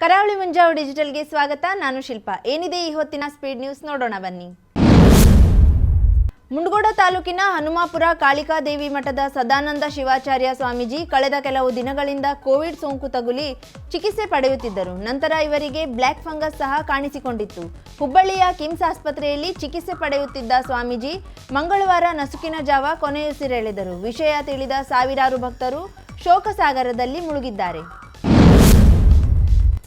ಕರಾವಳಿ ಮುಂಜಾವು ಡಿಜಿಟಲ್ಗೆ ಸ್ವಾಗತ. ನಾನು ಶಿಲ್ಪಾ. ಏನಿದೆ ಈ ಹೊತ್ತಿನ ಸ್ಪೀಡ್ ನ್ಯೂಸ್ ನೋಡೋಣ ಬನ್ನಿ. ಮುಂಡಗೋಡ ತಾಲೂಕಿನ ಹನುಮಾಪುರ ಕಾಳಿಕಾದೇವಿ ಮಠದ ಸದಾನಂದ ಶಿವಾಚಾರ್ಯ ಸ್ವಾಮೀಜಿ ಕಳೆದ ಕೆಲವು ದಿನಗಳಿಂದ ಕೋವಿಡ್ ಸೋಂಕು ತಗುಲಿ ಚಿಕಿತ್ಸೆ ಪಡೆಯುತ್ತಿದ್ದರು. ನಂತರ ಇವರಿಗೆ ಬ್ಲ್ಯಾಕ್ ಫಂಗಸ್ ಸಹ ಕಾಣಿಸಿಕೊಂಡಿತ್ತು. ಹುಬ್ಬಳ್ಳಿಯ ಕಿಮ್ಸ್ ಆಸ್ಪತ್ರೆಯಲ್ಲಿ ಚಿಕಿತ್ಸೆ ಪಡೆಯುತ್ತಿದ್ದ ಸ್ವಾಮೀಜಿ ಮಂಗಳವಾರ ನಸುಕಿನ ಜಾವ ಕೊನೆಯುಸಿರೆಳೆದರು. ವಿಷಯ ತಿಳಿದ ಸಾವಿರಾರು ಭಕ್ತರು ಶೋಕಸಾಗರದಲ್ಲಿ ಮುಳುಗಿದ್ದಾರೆ.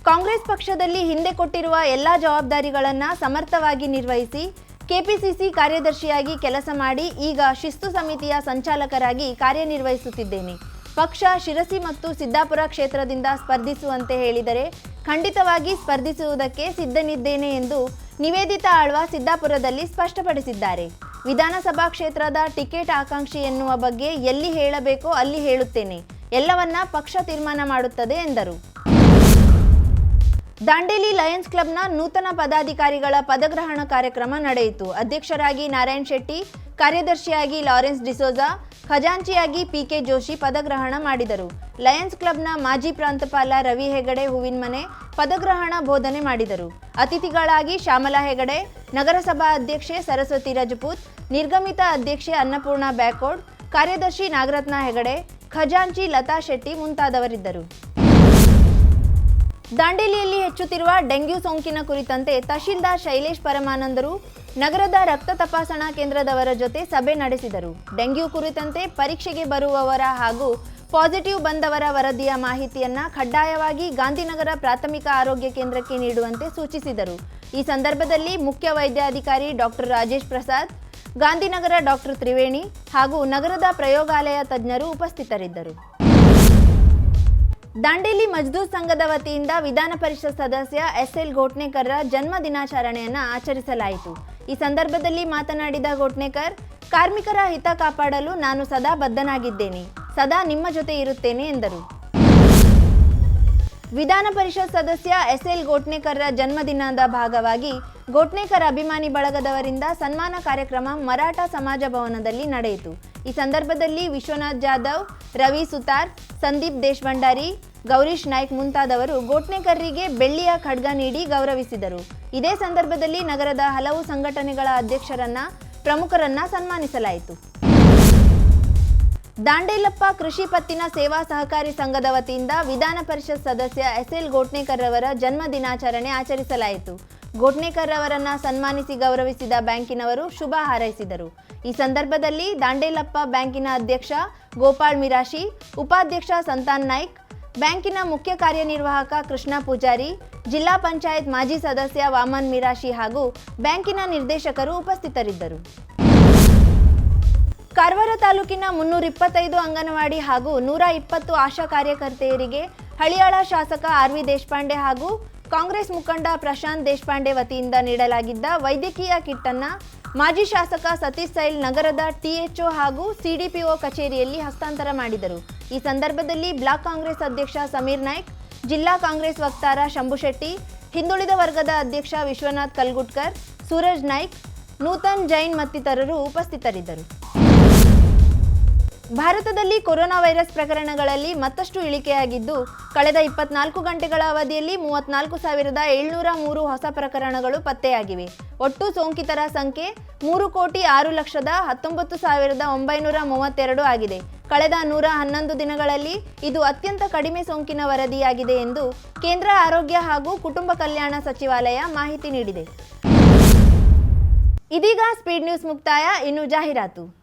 ಕಾಂಗ್ರೆಸ್ ಪಕ್ಷದಲ್ಲಿ ಹಿಂದೆ ಕೊಟ್ಟಿರುವ ಎಲ್ಲ ಜವಾಬ್ದಾರಿಗಳನ್ನು ಸಮರ್ಥವಾಗಿ ನಿರ್ವಹಿಸಿ ಕೆಪಿಸಿಸಿ ಕಾರ್ಯದರ್ಶಿಯಾಗಿ ಕೆಲಸ ಮಾಡಿ ಈಗ ಶಿಸ್ತು ಸಮಿತಿಯ ಸಂಚಾಲಕರಾಗಿ ಕಾರ್ಯನಿರ್ವಹಿಸುತ್ತಿದ್ದೇನೆ. ಪಕ್ಷ ಶಿರಸಿ ಮತ್ತು ಸಿದ್ದಾಪುರ ಕ್ಷೇತ್ರದಿಂದ ಸ್ಪರ್ಧಿಸುವಂತೆ ಹೇಳಿದರೆ ಖಂಡಿತವಾಗಿ ಸ್ಪರ್ಧಿಸುವುದಕ್ಕೆ ಸಿದ್ಧನಿದ್ದೇನೆ ಎಂದು ನಿವೇದಿತಾ ಆಳ್ವ ಸಿದ್ದಾಪುರದಲ್ಲಿ ಸ್ಪಷ್ಟಪಡಿಸಿದ್ದಾರೆ. ವಿಧಾನಸಭಾ ಕ್ಷೇತ್ರದ ಟಿಕೆಟ್ ಆಕಾಂಕ್ಷಿ ಎನ್ನುವ ಬಗ್ಗೆ ಎಲ್ಲಿ ಹೇಳಬೇಕೋ ಅಲ್ಲಿ ಹೇಳುತ್ತೇನೆ. ಎಲ್ಲವನ್ನ ಪಕ್ಷ ತೀರ್ಮಾನ ಮಾಡುತ್ತದೆ ಎಂದರು. ದಾಂಡೇಲಿ ಲಯನ್ಸ್ ಕ್ಲಬ್ನ ನೂತನ ಪದಾಧಿಕಾರಿಗಳ ಪದಗ್ರಹಣ ಕಾರ್ಯಕ್ರಮ ನಡೆಯಿತು. ಅಧ್ಯಕ್ಷರಾಗಿ ನಾರಾಯಣ್ ಶೆಟ್ಟಿ, ಕಾರ್ಯದರ್ಶಿಯಾಗಿ ಲಾರೆನ್ಸ್ ಡಿಸೋಜಾ, ಖಜಾಂಚಿಯಾಗಿ ಪಿಕೆ ಜೋಶಿ ಪದಗ್ರಹಣ ಮಾಡಿದರು. ಲಯನ್ಸ್ ಕ್ಲಬ್ನ ಮಾಜಿ ಪ್ರಾಂತಪಾಲ ರವಿ ಹೆಗಡೆ ಹೂವಿನಮನೆ ಪದಗ್ರಹಣ ಬೋಧನೆ ಮಾಡಿದರು. ಅತಿಥಿಗಳಾಗಿ ಶ್ಯಾಮಲಾ ಹೆಗಡೆ, ನಗರಸಭಾ ಅಧ್ಯಕ್ಷೆ ಸರಸ್ವತಿ ರಜಪೂತ್, ನಿರ್ಗಮಿತ ಅಧ್ಯಕ್ಷೆ ಅನ್ನಪೂರ್ಣ ಬ್ಯಾಕೋಡ್, ಕಾರ್ಯದರ್ಶಿ ನಾಗರತ್ನ ಹೆಗಡೆ, ಖಜಾಂಚಿ ಲತಾ ಶೆಟ್ಟಿ ಮುಂತಾದವರಿದ್ದರು. ದಾಂಡೇಲಿಯಲ್ಲಿ ಹೆಚ್ಚುತ್ತಿರುವ ಡೆಂಗ್ಯೂ ಸೋಂಕಿನ ಕುರಿತಂತೆ ತಹಶೀಲ್ದಾರ್ ಶೈಲೇಶ್ ಪರಮಾನಂದರು ನಗರದ ರಕ್ತ ತಪಾಸಣಾ ಕೇಂದ್ರದವರ ಜೊತೆ ಸಭೆ ನಡೆಸಿದರು. ಡೆಂಗ್ಯೂ ಕುರಿತಂತೆ ಪರೀಕ್ಷೆಗೆ ಬರುವವರ ಹಾಗೂ ಪಾಸಿಟಿವ್ ಬಂದವರ ವರದಿಯ ಮಾಹಿತಿಯನ್ನ ಕಡ್ಡಾಯವಾಗಿ ಗಾಂಧಿನಗರ ಪ್ರಾಥಮಿಕ ಆರೋಗ್ಯ ಕೇಂದ್ರಕ್ಕೆ ನೀಡುವಂತೆ ಸೂಚಿಸಿದರು. ಈ ಸಂದರ್ಭದಲ್ಲಿ ಮುಖ್ಯ ವೈದ್ಯಾಧಿಕಾರಿ ಡಾಕ್ಟರ್ ರಾಜೇಶ್ ಪ್ರಸಾದ್, ಗಾಂಧಿನಗರ ಡಾಕ್ಟರ್ ತ್ರಿವೇಣಿ ಹಾಗೂ ನಗರದ ಪ್ರಯೋಗಾಲಯ ತಜ್ಞರು ಉಪಸ್ಥಿತರಿದ್ದರು. ದಾಂಡೇಲಿ ಮಜ್ದೂರ್ ಸಂಘದ ವತಿಯಿಂದ ವಿಧಾನ ಪರಿಷತ್ ಸದಸ್ಯ ಎಸ್ ಎಲ್ ಘೋಟ್ನೇಕರ್ರ ಜನ್ಮ ದಿನಾಚರಣೆಯನ್ನು ಆಚರಿಸಲಾಯಿತು. ಈ ಸಂದರ್ಭದಲ್ಲಿ ಮಾತನಾಡಿದ ಘೋಟ್ನೇಕರ್ ಕಾರ್ಮಿಕರ ಹಿತ ಕಾಪಾಡಲು ನಾನು ಸದಾ ಬದ್ಧನಾಗಿದ್ದೇನೆ. ಸದಾ ನಿಮ್ಮ ಜೊತೆ ಇರುತ್ತೇನೆ ಎಂದರು. ವಿಧಾನ ಪರಿಷತ್ ಸದಸ್ಯ ಎಸ್ ಎಲ್ ಘೋಟ್ನೇಕರ್ರ ಜನ್ಮದಿನದ ಭಾಗವಾಗಿ ಘೋಟ್ನೇಕರ್ ಅಭಿಮಾನಿ ಬಳಗದವರಿಂದ ಸನ್ಮಾನ ಕಾರ್ಯಕ್ರಮ ಮರಾಠ ಸಮಾಜ ಭವನದಲ್ಲಿ ನಡೆಯಿತು. ಈ ಸಂದರ್ಭದಲ್ಲಿ ವಿಶ್ವನಾಥ್ ಜಾಧವ್, ರವಿ ಸುತಾರ್, ಸಂದೀಪ್ ದೇಶಭಂಡಾರಿ, ಗೌರೀಶ್ ನಾಯ್ಕ್ ಮುಂತಾದವರು ಗೋಟ್ನೇಕರ್ರಿಗೆ ಬೆಳ್ಳಿಯ ಖಡ್ಗ ನೀಡಿ ಗೌರವಿಸಿದರು. ಇದೇ ಸಂದರ್ಭದಲ್ಲಿ ನಗರದ ಹಲವು ಸಂಘಟನೆಗಳ ಅಧ್ಯಕ್ಷರನ್ನ, ಪ್ರಮುಖರನ್ನ ಸನ್ಮಾನಿಸಲಾಯಿತು. ದಾಂಡೇಲಪ್ಪ ಕೃಷಿ ಪತ್ತಿನ ಸೇವಾ ಸಹಕಾರಿ ಸಂಘದ ವತಿಯಿಂದ ವಿಧಾನ ಪರಿಷತ್ ಸದಸ್ಯ ಎಸ್ ಎಲ್ ಗೋಟ್ನೇಕರ್ ರವರ ಜನ್ಮ ದಿನಾಚರಣೆ ಆಚರಿಸಲಾಯಿತು. ಗೋಟ್ನೇಕರ್ ರವರನ್ನ ಸನ್ಮಾನಿಸಿ ಗೌರವಿಸಿದ ಬ್ಯಾಂಕಿನವರು ಶುಭ ಹಾರೈಸಿದರು. ಈ ಸಂದರ್ಭದಲ್ಲಿ ದಾಂಡೇಲಪ್ಪ ಬ್ಯಾಂಕಿನ ಅಧ್ಯಕ್ಷ ಗೋಪಾಳ್ ಮಿರಾಶಿ, ಉಪಾಧ್ಯಕ್ಷ ಸಂತಾನ್ ನಾಯ್ಕ್, ಬ್ಯಾಂಕಿನ ಮುಖ್ಯ ಕಾರ್ಯನಿರ್ವಾಹಕ ಕೃಷ್ಣ ಪೂಜಾರಿ, ಜಿಲ್ಲಾ ಪಂಚಾಯತ್ ಮಾಜಿ ಸದಸ್ಯ ವಾಮನ್ ಮಿರಾಶಿ ಹಾಗೂ ಬ್ಯಾಂಕಿನ ನಿರ್ದೇಶಕರು ಉಪಸ್ಥಿತರಿದ್ದರು. ಕಾರವಾರ ತಾಲೂಕಿನ ಮುನ್ನೂರ ಇಪ್ಪತ್ತೈದು ಅಂಗನವಾಡಿ ಹಾಗೂ ನೂರ ಇಪ್ಪತ್ತು ಆಶಾ ಕಾರ್ಯಕರ್ತೆಯರಿಗೆ ಹಳಿಯಾಳ ಶಾಸಕ ಆರ್ ವಿ ದೇಶಪಾಂಡೆ ಹಾಗೂ ಕಾಂಗ್ರೆಸ್ ಮುಖಂಡ ಪ್ರಶಾಂತ್ ದೇಶಪಾಂಡೆ ವತಿಯಿಂದ ನೀಡಲಾಗಿದ್ದ ವೈದ್ಯಕೀಯ ಕಿಟ್ ಅನ್ನ ಮಾಜಿ ಶಾಸಕ ಸತೀಶ್ ಸೈಲ್ ನಗರದ ಟಿಎಚ್ಒ ಹಾಗೂ ಸಿಡಿಪಿಒ ಕಚೇರಿಯಲ್ಲಿ ಹಸ್ತಾಂತರ ಮಾಡಿದರು. ಈ ಸಂದರ್ಭದಲ್ಲಿ ಬ್ಲಾಕ್ ಕಾಂಗ್ರೆಸ್ ಅಧ್ಯಕ್ಷ ಸಮೀರ್ ನಾಯ್ಕ್, ಜಿಲ್ಲಾ ಕಾಂಗ್ರೆಸ್ ವಕ್ತಾರ ಶಂಭು ಶೆಟ್ಟಿ, ಹಿಂದುಳಿದ ವರ್ಗದ ಅಧ್ಯಕ್ಷ ವಿಶ್ವನಾಥ್ ಕಲ್ಗುಟ್ಕರ್, ಸೂರಜ್ ನಾಯ್ಕ್, ನೂತನ್ ಜೈನ್ ಮತ್ತಿತರರು ಉಪಸ್ಥಿತರಿದ್ದರು. ಭಾರತದಲ್ಲಿ ಕೊರೋನಾ ವೈರಸ್ ಪ್ರಕರಣಗಳಲ್ಲಿ ಮತ್ತಷ್ಟು ಇಳಿಕೆಯಾಗಿದ್ದು, ಕಳೆದ ಇಪ್ಪತ್ನಾಲ್ಕು ಗಂಟೆಗಳ ಅವಧಿಯಲ್ಲಿ ಮೂವತ್ನಾಲ್ಕು ಸಾವಿರದ ಏಳ್ನೂರ ಮೂರು ಹೊಸ ಪ್ರಕರಣಗಳು ಪತ್ತೆಯಾಗಿವೆ. ಒಟ್ಟು ಸೋಂಕಿತರ ಸಂಖ್ಯೆ ಮೂರು ಕೋಟಿ ಆರು ಲಕ್ಷದ ಹತ್ತೊಂಬತ್ತು ಸಾವಿರದ ಒಂಬೈನೂರ ಮೂವತ್ತೆರಡು ಆಗಿದೆ. ಕಳೆದ ನೂರ ಹನ್ನೊಂದು ದಿನಗಳಲ್ಲಿ ಇದು ಅತ್ಯಂತ ಕಡಿಮೆ ಸೋಂಕಿನ ವರದಿಯಾಗಿದೆ ಎಂದು ಕೇಂದ್ರ ಆರೋಗ್ಯ ಹಾಗೂ ಕುಟುಂಬ ಕಲ್ಯಾಣ ಸಚಿವಾಲಯ ಮಾಹಿತಿ ನೀಡಿದೆ. ಇದೀಗ ಸ್ಪೀಡ್ ನ್ಯೂಸ್ ಮುಕ್ತಾಯ. ಇನ್ನು ಜಾಹೀರಾತು.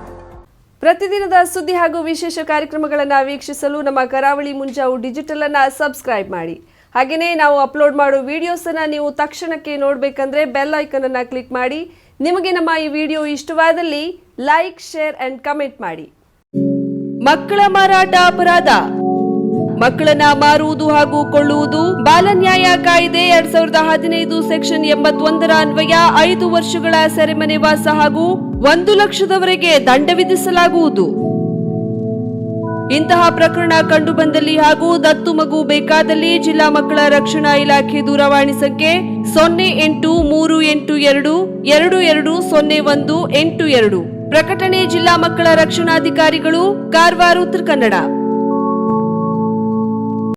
ಪ್ರತಿದಿನದ ಸುದ್ದಿ ಹಾಗೂ ವಿಶೇಷ ಕಾರ್ಯಕ್ರಮಗಳನ್ನು ವೀಕ್ಷಿಸಲು ನಮ್ಮ ಕರಾವಳಿ ಮುಂಜಾವು ಡಿಜಿಟಲ್ ಅನ್ನ ಸಬ್ಸ್ಕ್ರೈಬ್ ಮಾಡಿ. ಹಾಗೆಯೇ ನಾವು ಅಪ್ಲೋಡ್ ಮಾಡೋ ವಿಡಿಯೋಸ್ ಅನ್ನ ನೀವು ತಕ್ಷಣಕ್ಕೆ ನೋಡಬೇಕಂದ್ರೆ ಬೆಲ್ ಐಕನ್ ಅನ್ನ ಕ್ಲಿಕ್ ಮಾಡಿ. ನಿಮಗೆ ನಮ್ಮ ಈ ವಿಡಿಯೋ ಇಷ್ಟವಾದಲ್ಲಿ ಲೈಕ್ ಶೇರ್ ಅಂಡ್ ಕಮೆಂಟ್ ಮಾಡಿ. ಮಕ್ಕಳ ಮಾರಾಟ ಅಪರಾಧ. ಮಕ್ಕಳನ್ನ ಮಾರುವುದು ಹಾಗೂ ಕೊಳ್ಳುವುದು ಬಾಲನ್ಯಾಯ ಕಾಯ್ದೆ ಎರಡ್ ಸಾವಿರದ ಹದಿನೈದು ಸೆಕ್ಷನ್ ಎಂಬತ್ತೊಂದರ ಅನ್ವಯ ಐದು ವರ್ಷಗಳ ಸೆರೆಮನೆ ವಾಸ ಹಾಗೂ ಒಂದು ಲಕ್ಷದವರೆಗೆ ದಂಡ ವಿಧಿಸಲಾಗುವುದು. ಇಂತಹ ಪ್ರಕರಣ ಕಂಡುಬಂದಲ್ಲಿ ಹಾಗೂ ದತ್ತು ಮಗು ಬೇಕಾದಲ್ಲಿ ಜಿಲ್ಲಾ ಮಕ್ಕಳ ರಕ್ಷಣಾ ಇಲಾಖೆ ದೂರವಾಣಿ ಸಂಖ್ಯೆ ಸೊನ್ನೆ ಎಂಟು ಮೂರು ಎಂಟು ಎರಡು ಎರಡು ಎರಡು ಸೊನ್ನೆ ಒಂದು ಎಂಟು ಎರಡು. ಪ್ರಕಟಣೆ ಜಿಲ್ಲಾ ಮಕ್ಕಳ ರಕ್ಷಣಾಧಿಕಾರಿಗಳು, ಕಾರವಾರ, ಉತ್ತರ ಕನ್ನಡ.